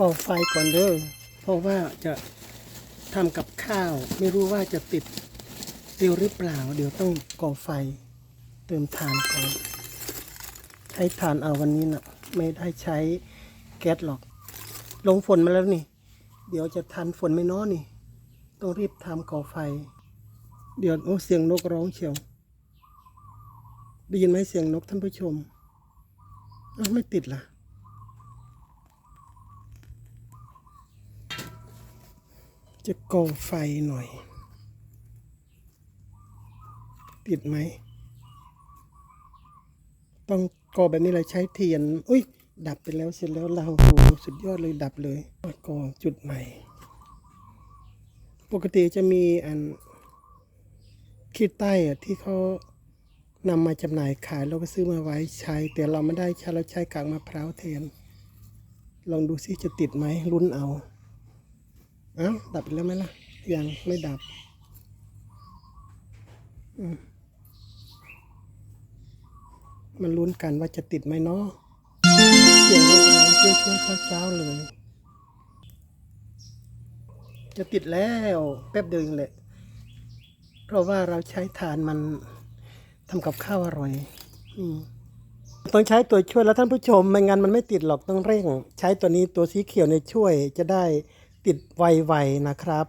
ก่อไฟก่อนเด้อเพราะว่าจะทำกับข้าว ไม่รู้ว่าจะติดเร็วหรือเปล่า เดี๋ยวต้องก่อไฟ เติมถ่านก่อน ใช้ถ่านเอาวันนี้นะไม่ได้ใช้แก๊สหรอก ลงฝนมาแล้วนี่ เดี๋ยวจะทันฝนไหม่น้อนี่ ต้องรีบทำก่อไฟ เดี๋ยวโอ้เสียงนกร้องเชียวได้ยินไหมเสียงนกท่านผู้ชมไม่ติดล่ะ จะก่อไฟหน่อย ติดไหม ต้องก่อแบบนี้เลยใช้เทียน อุ้ย ดับไปแล้วเสร็จแล้วเราโหสุดยอดเลยดับเลยก่อจุดใหม่ ปกติจะมีอันขี้ใต้อะที่เขานำมาจำหน่ายขายเราก็ซื้อมาไว้ใช้ แต่เราไม่ได้ใช้เราใช้กากมะพร้าวแทน ลองดูซิจะติดไหมลุ้นเอา เอ้าดับไปแล้วไหมล่ะ ยังไม่ดับมันลุ้นกันว่าจะติดไหมเนาะเสียงรถน้ำช่วยช่วยเช้าๆเลย จะติดแล้ว แป๊บเดียวเองแหละ เพราะว่าเราใช้ถ่านมันทำกับข้าวอร่อย อืมต้องใช้ตัวช่วยแล้วท่านผู้ชม ไม่งั้นมันไม่ติดหรอกต้องเร่ง ใช้ตัวนี้ตัวสีเขียวเนี่ยช่วยจะได้ ติดไวๆนะครับ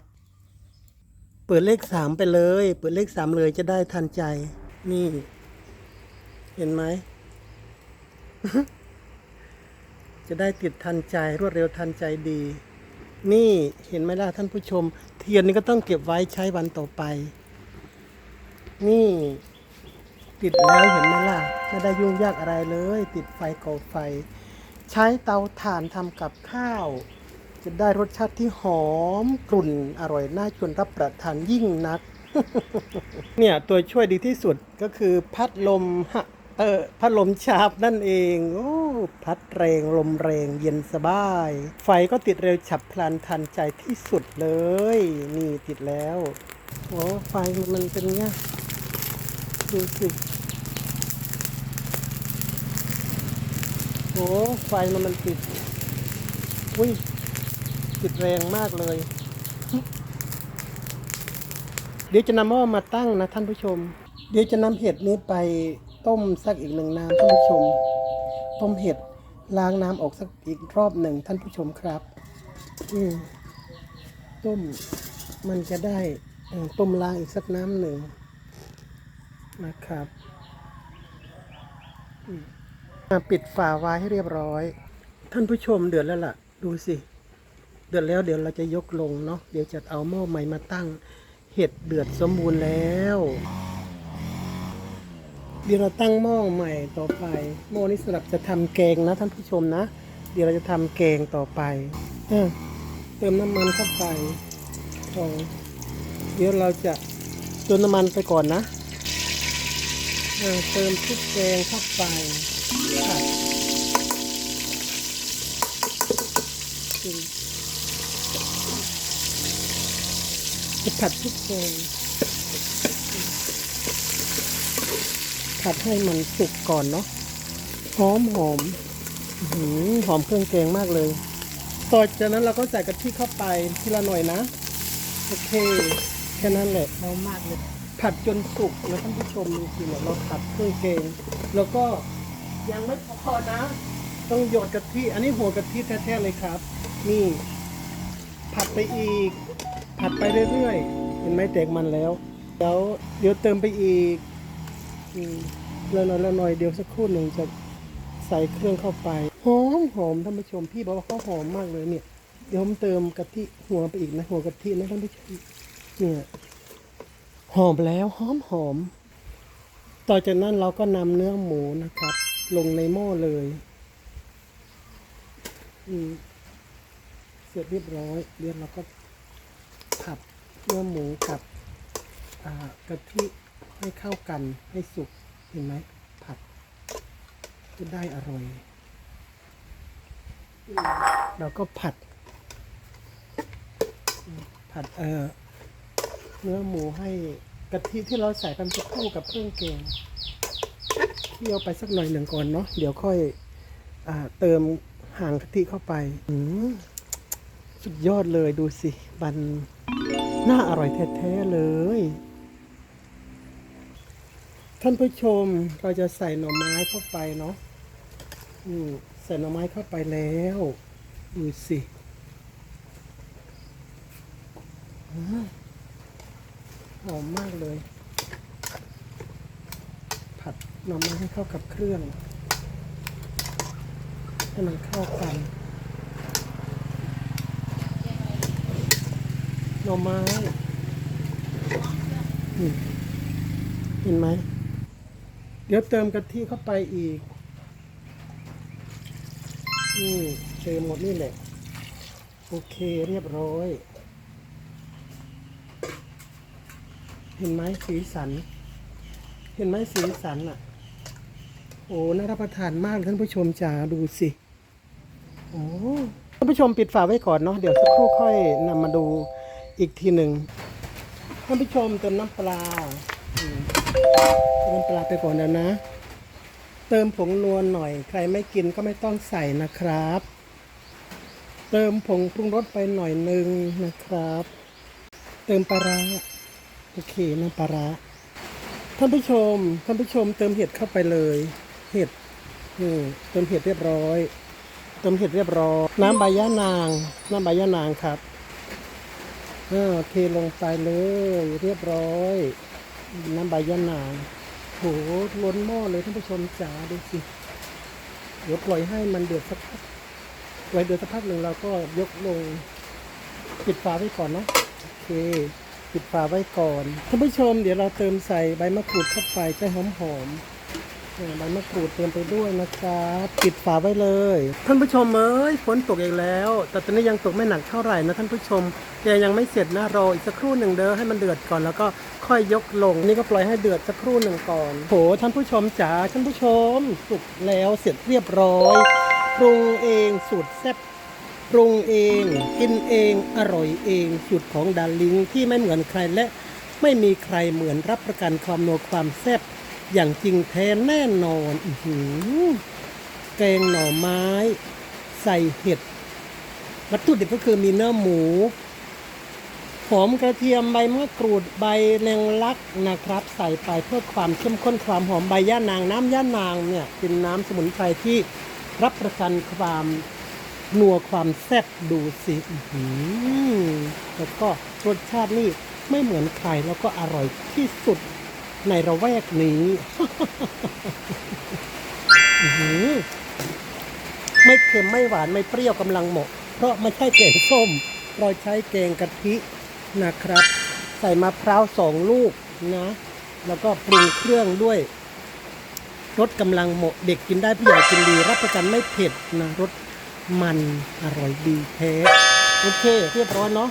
เปิดเลขสามไปเลย เปิดเลขสามเลยจะได้ทันใจ นี่ เห็นไหม จะได้ติดทันใจรวดเร็วทันใจดี นี่เห็นไหมล่ะท่านผู้ชม เทียนนี่ก็ต้องเก็บไว้ใช้วันต่อไป นี่ติดแล้วเห็นไหมล่ะ ไม่ได้ยุ่งยากอะไรเลย ติดไฟก่อไฟ ใช้เตาถ่านทำกับข้าว จะได้รสชาติที่หอมกลุ่นอร่อยน่าชวนรับประทานยิ่งนัก เนี่ยตัวช่วยดีที่สุดก็คือพัดลมฮะเออพัดลมชาบนั่นเองโอ้พัดแรงลมแรงเย็นสบาย ไฟก็ติดเร็วฉับพลันทันใจที่สุดเลย นี่ติดแล้วโอ้ไฟมันเป็นเงี้ยดูสิโอ้ไฟมันมันติดอุ้ย ติดแรงมากเลย เดี๋ยวจะนำหม้อมาตั้งนะท่านผู้ชม เดี๋ยวจะนำเห็ดนี้ไปต้มสักอีกหนึ่งน้ำท่านผู้ชม ต้มเห็ดล้างน้ำออกสักอีกรอบหนึ่งท่านผู้ชมครับ อืมต้มมันจะได้ต้มล้างอีกสักน้ำหนึ่งนะครับมอะปิดฝาไว้ให้เรียบร้อย ท่านผู้ชมเดือดแล้วล่ะ ดูสิ เดือดแล้วเดี๋ยวเราจะยกลงเนาะเดี๋ยวจะเอาหม้อใหม่มาตั้ง เห็ดเดือดสมบูรณ์แล้ว เดี๋ยวเราตั้งหม้อใหม่ต่อไปหม้อนี้สำหรับจะทำแกงนะท่านผู้ชมนะ เดี๋ยวเราจะทำแกงต่อไปอเติมน้ำมันเข้าไปพอเดี๋ยวเราจะเติมน้ำมันไปก่อนนะเติมพริกแกงเข้าไปผัดอืม จะผัดพริกแกงผัดให้มันสุกก่อนเนาะหอมหอมอื้อหือหอมเครื่องแกงมากเลย ต่อจากนั้นเราก็ใส่กะทิเข้าไปทีละหน่อยนะ โอเค แค่นั้นแหละเบามากเลย ผัดจนสุกนะท่านผู้ชมดูสิเนี่ยเราผัดเครื่องแกงแล้วก็ยังไม่พอนะ ต้องหยดกะทิ อันนี้หัวกะทิแท้ๆเลยครับ นี่ ผัดไปอีก ผัดไปเรื่อยๆ เห็นไหมแตกมันแล้ว เดี๋ยวเดี๋ยวเติมไปอีกล้วหน่อยล้วหน่อยเดี๋ยวสักครู่หนึ่งจะใส่เครื่องเข้าไป หอมหอมท่านผู้ชมพี่บอกว่าเขาหอมมากเลยเนี่ย เดี๋ยวผมเติมกะทิหัวไปอีกนะหัวกะทินะท่านผู้ชมเนี่ยหอมแล้วหอมหอม ต่อจากนั้นเราก็นำเนื้อหมูนะครับ ลงในหม้อเลยอืมเสร็จเรียบร้อย เดี๋ยวเราก็ เนื้อหมูกับกะทิให้เข้ากันให้สุกเห็นไหมผัด จะได้อร่อย เราก็ผัด ผัดเออเนื้อหมูให้กะทิที่เราใส่ไปมันจะคู่กับเครื่องแกงเคี่ยวไปสักหน่อยหนึ่งก่อนเนาะเดี๋ยวค่อยอเติมหางกะทิเข้าไปสุดยอดเลยดูสิมัน น่าอร่อยแท้ๆเลย ท่านผู้ชมเราจะใส่หน่อไม้เข้าไปเนาะอืมใส่หน่อไม้เข้าไปแล้ว ดูสิหอมมากเลย ผัดหน่อไม้ให้เข้ากับเครื่อง ให้มันเข้ากัน หน่อไม้เห็นไหม เดี๋ยวเติมกะทิเข้าไปอีกนี่เติมหมดนี่แหละ โอเคเรียบร้อย เห็นไหมสีสัน เห็นไหมสีสันอะ โอ้น่ารับประทานมากท่านผู้ชมจ๋าดูสิโอ้ท่านผู้ชมปิดฝาไว้ก่อนเนาะเดี๋ยวสักครู่ค่อยนำมาดู อีกทีหนึ่งท่านผู้ชมเติมน้ำปลาเติมน้ำปลาไปก่อนแล้วนะ เติมผงนวลหน่อย ใครไม่กินก็ไม่ต้องใส่นะครับ เติมผงปรุงรสไปหน่อยหนึ่งนะครับ เติมปลาร้าโอเคน้ำปลาร้าท่านผู้ชม ท่านผู้ชมเติมเห็ดเข้าไปเลย เห็ดนี่เติมเห็ดเรียบร้อย เติมเห็ดเรียบร้อย น้ำใบย่านาง น้ำใบย่านางครับ อ่าเทลงไปเลย เรียบร้อย น้ำใบย่านางโหล้นหม้อเลยท่านผู้ชมจ๋าดูสิ เดี๋ยวปล่อยให้มันเดือดสักพักปล่อยเดือดสักพักหนึ่งเราก็ยกลง ปิดฝาไว้ก่อนเนาะโอเคปิดฝาไว้ก่อนท่านผู้ชมเดี๋ยวเราเติมใส่ใบมะกรูดเข้าไปจะหอมหอม นี่ใบมะกรูดเติมไปด้วยนะครับปิดฝาไว้เลย ท่านผู้ชมเอ้ยฝนตกอีกแล้ว แต่ตอนนี้ยังตกไม่หนักเท่าไหร่นะท่านผู้ชมแต่ยังไม่เสร็จนะรออีกสักครู่หนึ่งเด้อให้มันเดือดก่อนแล้วก็ค่อยยกลง นี่ก็ปล่อยให้เดือดสักครู่หนึ่งก่อนโหท่านผู้ชมจ๋าท่านผู้ชมสุกแล้วเสร็จเรียบร้อยปรุงเองสูตรแซ่บปรุงเองกินเองอร่อยเองสูตรของดาลิงที่ไม่เหมือนใครและไม่มีใครเหมือนรับประกันความนัวความแซ่บ อย่างจริงแท้แน่นอนอือหือแกงหน่อไม้ ใส่เห็ด วัตถุดิบก็คือมีเนื้อหมู หอมกระเทียมใบมะกรูดใบแมงลักนะครับ ใส่ไปเพื่อความเข้มข้นความหอมใบย่านางน้ำย่านางเนี่ยเป็นน้ำสมุนไพรที่รับประกันความนัวความแซ่บดูสิอื้อหือแล้วก็รสชาตินี่ไม่เหมือนใครแล้วก็อร่อยที่สุด ในระแวกนี้หือไม่เค็มไม่หวานไม่เปรี้ยวกำลังเหมาะ เพราะไม่ใช่แกงส้ม เราใช้แกงกะทินะครับ ใส่มะพร้าวสองลูกนะ แล้วก็ปรุงเครื่องด้วยรสกำลังเหมาะเด็กกินได้ผู้ใหญ่กินดี รับประกันไม่เผ็ดนะรสมันอร่อยดีแท้โอเค เรียบร้อยเนาะ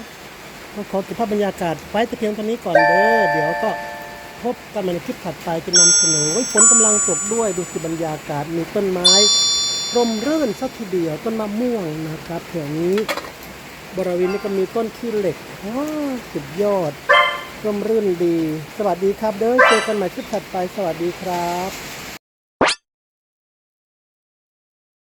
ขอเก็บภาพบรรยากาศไว้แต่เพียงเท่านี้ก่อนเด้อเดี๋ยวก็ พบกันใหม่ในคลิปถัดไปจะนำเสนอไว้ฝนกำลังตกด้วยดูสิบรรยากาศมีต้นไม้ร่มรื่นสักทีเดียวต้นมะม่วงนะครับแถวนี้บริเวณนี้ก็มีต้นขี้เหล็กว้าสุดยอดร่มรื่นดี สวัสดีครับเด้อเจอกันใหม่คลิปถัดไป สวัสดีครับ